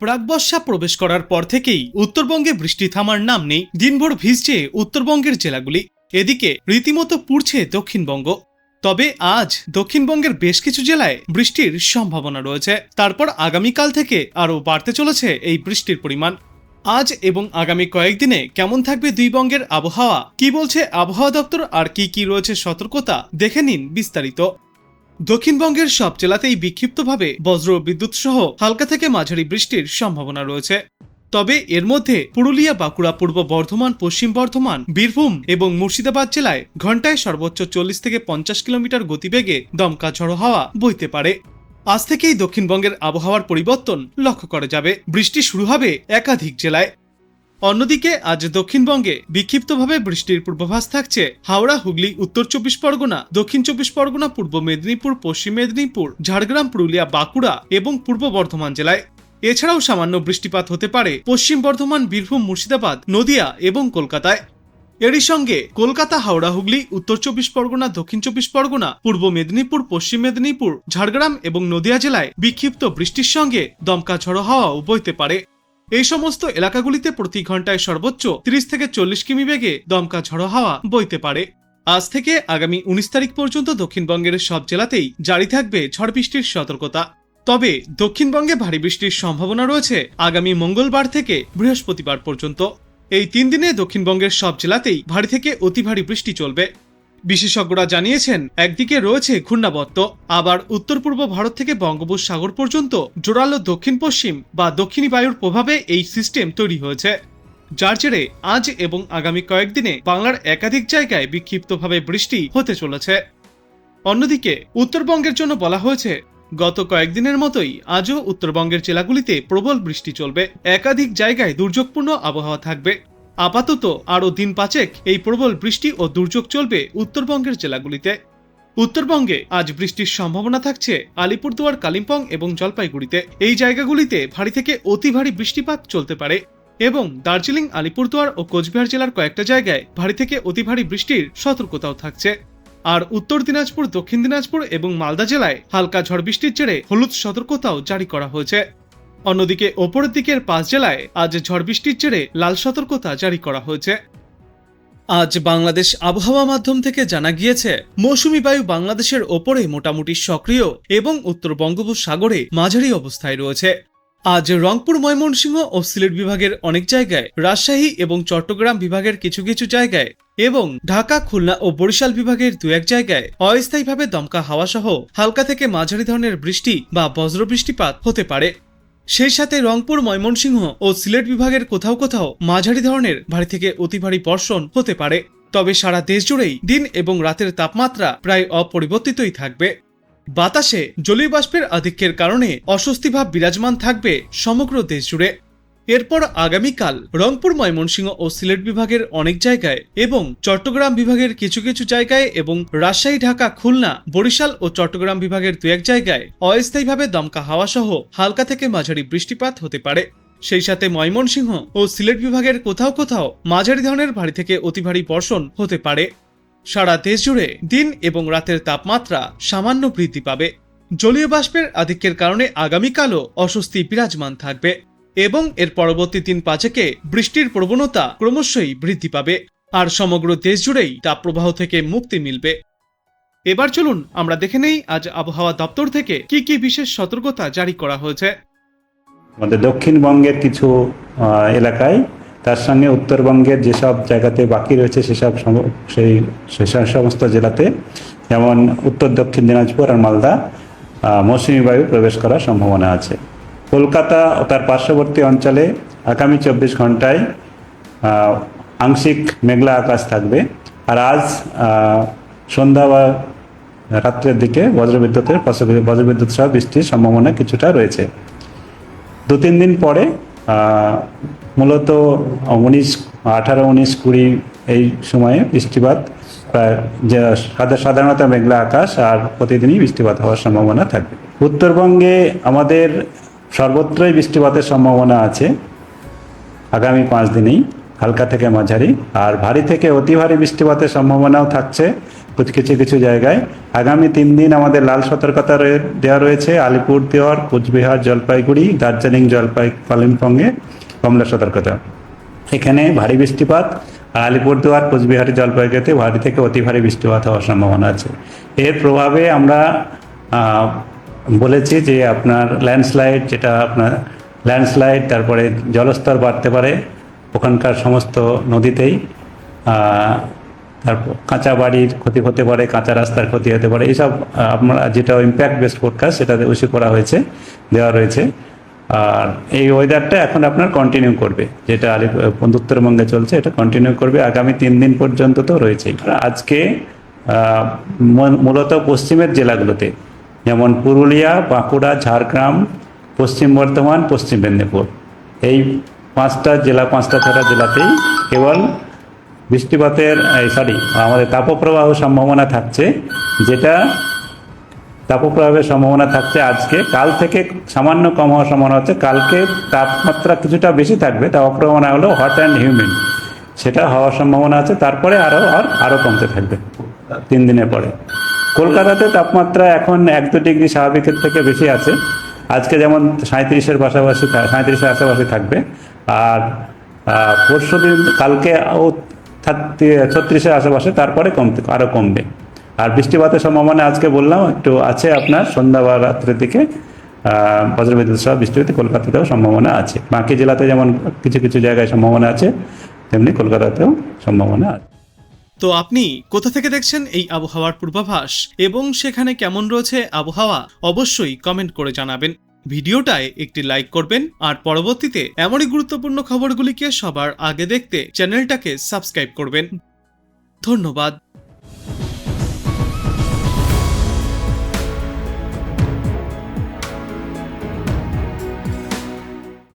প্রাকবর্ষা প্রবেশ করার পর থেকেই উত্তরবঙ্গে বৃষ্টি থামার নাম নেই। দিনভর ভিজছে উত্তরবঙ্গের জেলাগুলি। এদিকে রীতিমতো পুড়ছে দক্ষিণবঙ্গ। তবে আজ দক্ষিণবঙ্গের বেশ কিছু জেলায় বৃষ্টির সম্ভাবনা রয়েছে। তারপর আগামীকাল থেকে আরও বাড়তে চলেছে এই বৃষ্টির পরিমাণ। আজ এবং আগামী কয়েকদিনে কেমন থাকবে দুই বঙ্গের আবহাওয়া? কি বলছে আবহাওয়া দপ্তর আর কি কি রয়েছে সতর্কতা? দেখে নিন বিস্তারিত। দক্ষিণবঙ্গের সব জেলাতেই বিক্ষিপ্তভাবে বজ্র বিদ্যুৎ সহ হালকা থেকে মাঝারি বৃষ্টির সম্ভাবনা রয়েছে। তবে এর মধ্যে পুরুলিয়া, বাঁকুড়া, পূর্ব বর্ধমান, পশ্চিম বর্ধমান, বীরভূম এবং মুর্শিদাবাদ জেলায় ঘন্টায় সর্বোচ্চ চল্লিশ থেকে পঞ্চাশ কিলোমিটার গতিবেগে দমকা ঝড়ো হাওয়া বইতে পারে। আজ থেকেই দক্ষিণবঙ্গের আবহাওয়ার পরিবর্তন লক্ষ্য করা যাবে। বৃষ্টি শুরু হবে একাধিক জেলায়। অন্যদিকে আজ দক্ষিণবঙ্গে বিক্ষিপ্তভাবে বৃষ্টির পূর্বাভাস থাকছে। হাওড়া, হুগলি, উত্তর চব্বিশ পরগনা, দক্ষিণ চব্বিশ পরগনা, পূর্ব মেদিনীপুর, পশ্চিম মেদিনীপুর, ঝাড়গ্রাম, পুরুলিয়া, বাঁকুড়া এবং পূর্ব বর্ধমান জেলায়। এছাড়াও সামান্য বৃষ্টিপাত হতে পারে পশ্চিম বর্ধমান, বীরভূম, মুর্শিদাবাদ, নদিয়া এবং কলকাতায়। এরই সঙ্গে কলকাতা, হাওড়া, হুগলি, উত্তর চব্বিশ পরগনা, দক্ষিণ চব্বিশ পরগনা, পূর্ব মেদিনীপুর, পশ্চিম মেদিনীপুর, ঝাড়গ্রাম এবং নদিয়া জেলায় বিক্ষিপ্ত বৃষ্টির সঙ্গে দমকা ঝড়ো হাওয়াও বইতে পারে। এই সমস্ত এলাকাগুলিতে প্রতি ঘন্টায় সর্বোচ্চ 30 থেকে চল্লিশ কিমি বেগে দমকা ঝড়ো হাওয়া বইতে পারে। আজ থেকে আগামী উনিশ তারিখ পর্যন্ত দক্ষিণবঙ্গের সব জেলাতেই জারি থাকবে ঝড় বৃষ্টির সতর্কতা। তবে দক্ষিণবঙ্গে ভারী বৃষ্টির সম্ভাবনা রয়েছে আগামী মঙ্গলবার থেকে বৃহস্পতিবার পর্যন্ত। এই তিন দিনে দক্ষিণবঙ্গের সব জেলাতেই ভারী থেকে অতি ভারী বৃষ্টি চলবে। বিশেষজ্ঞরা জানিয়েছেন, একদিকে রয়েছে ঘূর্ণাবর্ত, আবার উত্তর পূর্ব ভারত থেকে বঙ্গোপসাগর পর্যন্ত জোরালো দক্ষিণ পশ্চিম বা দক্ষিণী বায়ুর প্রভাবে এই সিস্টেম তৈরি হয়েছে। যার জেরে আজ এবং আগামী কয়েকদিনে বাংলার একাধিক জায়গায় বিক্ষিপ্তভাবে বৃষ্টি হতে চলেছে। অন্যদিকে, উত্তরবঙ্গের জন্য বলা হয়েছে, গত কয়েকদিনের মতোই আজও উত্তরবঙ্গের জেলাগুলিতে প্রবল বৃষ্টি চলবে। একাধিক জায়গায় দুর্যোগপূর্ণ আবহাওয়া থাকবে। আপাতত আরও দিন পাঁচেক এই প্রবল বৃষ্টি ও দুর্যোগ চলবে উত্তরবঙ্গের জেলাগুলিতে। উত্তরবঙ্গে আজ বৃষ্টির সম্ভাবনা থাকছে আলিপুরদুয়ার, কালিম্পং এবং জলপাইগুড়িতে। এই জায়গাগুলিতে ভারী থেকে অতি ভারী বৃষ্টিপাত চলতে পারে এবং দার্জিলিং, আলিপুরদুয়ার ও কোচবিহার জেলার কয়েকটা জায়গায় ভারী থেকে অতি ভারী বৃষ্টির সতর্কতাও থাকছে। আর উত্তর দিনাজপুর, দক্ষিণ দিনাজপুর এবং মালদা জেলায় হালকা ঝড় বৃষ্টির জেরে হলুদ সতর্কতাও জারি করা হয়েছে। অন্যদিকে ওপরের দিকের পাঁচ জেলায় আজ ঝড় বৃষ্টির জেরে লাল সতর্কতা জারি করা হয়েছে। আজ বাংলাদেশ আবহাওয়া মাধ্যম থেকে জানা গিয়েছে, মৌসুমী বায়ু বাংলাদেশের ওপরে মোটামুটি সক্রিয় এবং উত্তর বঙ্গোপসাগরে মাঝারি অবস্থায় রয়েছে। আজ রংপুর, ময়মনসিংহ ও সিলেট বিভাগের অনেক জায়গায়, রাজশাহী এবং চট্টগ্রাম বিভাগের কিছু কিছু জায়গায় এবং ঢাকা, খুলনা ও বরিশাল বিভাগের দু এক জায়গায় অস্থায়ীভাবে দমকা হাওয়া সহ হালকা থেকে মাঝারি ধরনের বৃষ্টি বা বজ্র বৃষ্টিপাত হতে পারে। সেই সাথে রংপুর, ময়মনসিংহ ও সিলেট বিভাগের কোথাও কোথাও মাঝারি ধরনের ভারী থেকে অতি ভারী বর্ষণ হতে পারে। তবে সারা দেশ জুড়েই দিন এবং রাতের তাপমাত্রা প্রায় অপরিবর্তিতই থাকবে। বাতাসে জলীয় বাষ্পের আধিক্যের কারণে অস্বস্তিভাব বিরাজমান থাকবে সমগ্র দেশ জুড়ে। এরপর আগামীকাল রংপুর, ময়মনসিংহ ও সিলেট বিভাগের অনেক জায়গায় এবং চট্টগ্রাম বিভাগের কিছু কিছু জায়গায় এবং রাজশাহী, ঢাকা, খুলনা, বরিশাল ও চট্টগ্রাম বিভাগের দু এক জায়গায় অস্থায়ীভাবে দমকা হাওয়া সহ হালকা থেকে মাঝারি বৃষ্টিপাত হতে পারে। সেই সাথে ময়মনসিংহ ও সিলেট বিভাগের কোথাও কোথাও মাঝারি ধরনের ভারী থেকে অতি ভারী বর্ষণ হতে পারে। সারা দেশ জুড়ে দিন এবং রাতের তাপমাত্রা সামান্য বৃদ্ধি পাবে। জলীয় বাষ্পের আধিক্যের কারণে আগামীকালও অস্বস্তি বিরাজমান থাকবে। এবং এর পরবর্তী দিন পাঁচেকে বৃষ্টির প্রবণতা ক্রমশই বৃদ্ধি পাবে, আর সমগ্র দেশ জুড়েই তাপপ্রবাহ থেকে মুক্তি মিলবে। এবার চলুন আমরা দেখে নেই আজ আবহাওয়া দপ্তর থেকে কি কি বিশেষ সতর্কতা জারি করা হয়েছে। আমাদের দক্ষিণবঙ্গের কিছু এলাকায়, তার সঙ্গে উত্তরবঙ্গের যেসব জায়গাতে বাকি রয়েছে সেসব সেই, সেসব সমস্ত জেলাতে, যেমন উত্তর দক্ষিণ দিনাজপুর আর মালদা মৌসুমী বায়ু প্রবেশ করার সম্ভাবনা আছে। কলকাতা ও তার পার্শ্ববর্তী অঞ্চলে আগামী চব্বিশ ঘন্টায় আংশিক মেঘলা আকাশ থাকবে। আর আজ সন্ধ্যা বা রাত্রের দিকে বজ্রবিদ্যুতের বজ্রবিদ্যুৎ সহ বৃষ্টির সম্ভাবনা কিছুটা রয়েছে। দু তিন দিন পরে মূলত উনিশ, আঠারো, উনিশ, কুড়ি এই সময়ে বৃষ্টিপাত প্রায় সাধারণত মেঘলা আকাশ আর প্রতিদিনই বৃষ্টিপাত হওয়ার সম্ভাবনা থাকবে। উত্তরবঙ্গে আমাদের সর্বত্রই বৃষ্টিপাতের সম্ভাবনা আছে আগামী পাঁচ দিনেই, হালকা থেকে মাঝারি, আর ভারী থেকে অতি ভারী বৃষ্টিপাতের সম্ভাবনাও থাকছে কিছু কিছু জায়গায়। আগামী তিন দিন আমাদের লাল সতর্কতা দেওয়া রয়েছে আলিপুরদুয়ার, কোচবিহার, জলপাইগুড়ি, দার্জিলিং, জলপাই, কালিম্পংয়ে কমলা সতর্কতা। এখানে ভারী বৃষ্টিপাত, আর আলিপুরদুয়ার, কোচবিহার, জলপাইগুড়িতে ভারী থেকে অতি ভারী বৃষ্টিপাত হওয়ার সম্ভাবনা আছে। এর প্রভাবে আমরা বলেছি যে আপনার ল্যান্ডস্লাইড যেটা আপনার ল্যান্ডস্লাইড তারপরে জলস্তর বাড়তে পারে ওখানকার সমস্ত নদীতেই তারপর কাঁচা বাড়ির ক্ষতি হতে পারে, কাঁচা রাস্তার ক্ষতি হতে পারে, এইসব আমরা যেটা ইম্প্যাক্ট বেসড ফোরকাস্ট সেটা ওইসে করা হয়েছে, দেওয়া রয়েছে। আর এই ওয়েদারটা এখন আপনার কন্টিনিউ করবে, যেটা আলিপুর উত্তরবঙ্গে চলছে, এটা কন্টিনিউ করবে, আগামী তিন দিন পর্যন্ত তো রয়েছেই। আজকে মূলত পশ্চিমের জেলাগুলোতে যেমন পুরুলিয়া, বাঁকুড়া, ঝাড়গ্রাম, পশ্চিম বর্ধমান, পশ্চিম মেদিনীপুর। এই পাঁচটা জেলা, পাঁচটা ছটা জেলাতেই কেবল বৃষ্টিপাতের সরি আমাদের তাপপ্রবাহ সম্ভাবনা থাকছে, যেটা তাপপ্রবাহের সম্ভাবনা থাকছে আজকে। কাল থেকে সামান্য কম হওয়ার সম্ভাবনা হচ্ছে। কালকে তাপমাত্রা কিছুটা বেশি থাকবে তাপপ্রবাহ না হলেও হট অ্যান্ড হিউমিড সেটা হওয়ার সম্ভাবনা আছে। তারপরে আরও আর আরও কমতে থাকবে, তিন দিনের পরে। কলকাতাতে তাপমাত্রা এখন এক দু ডিগ্রি স্বাভাবিকের থেকে বেশি আছে। আজকে যেমন সাঁত্রিশের পাশাপাশি সাঁত্রিশের আশেপাশে থাকবে। আর পরশু দিন, কালকে ও ছত্রিশের আশেপাশে, তারপরে কমতে আরও কমবে। আর বৃষ্টিপাতের সম্ভাবনা আজকে বললাম, একটু আছে আপনার সন্ধ্যা বা রাত্রের দিকে। বজ্রবিদ্যুৎ সহ বৃষ্টিপাতে কলকাতাতেও সম্ভাবনা আছে। বাকি জেলাতে যেমন কিছু কিছু জায়গায় সম্ভাবনা আছে, তেমনি কলকাতাতেও সম্ভাবনা আছে। তো আপনি কোথা থেকে দেখছেন এই আবহাওয়ার পূর্বাভাস এবং সেখানে কেমন রয়েছে আবহাওয়া অবশ্যই কমেন্ট করে জানাবেন। ভিডিওটায় একটি লাইক করবেন আর পরবর্তীতে এমনই গুরুত্বপূর্ণ খবরগুলিকে সবার আগে দেখতে চ্যানেলটাকে সাবস্ক্রাইব করবেন। ধন্যবাদ।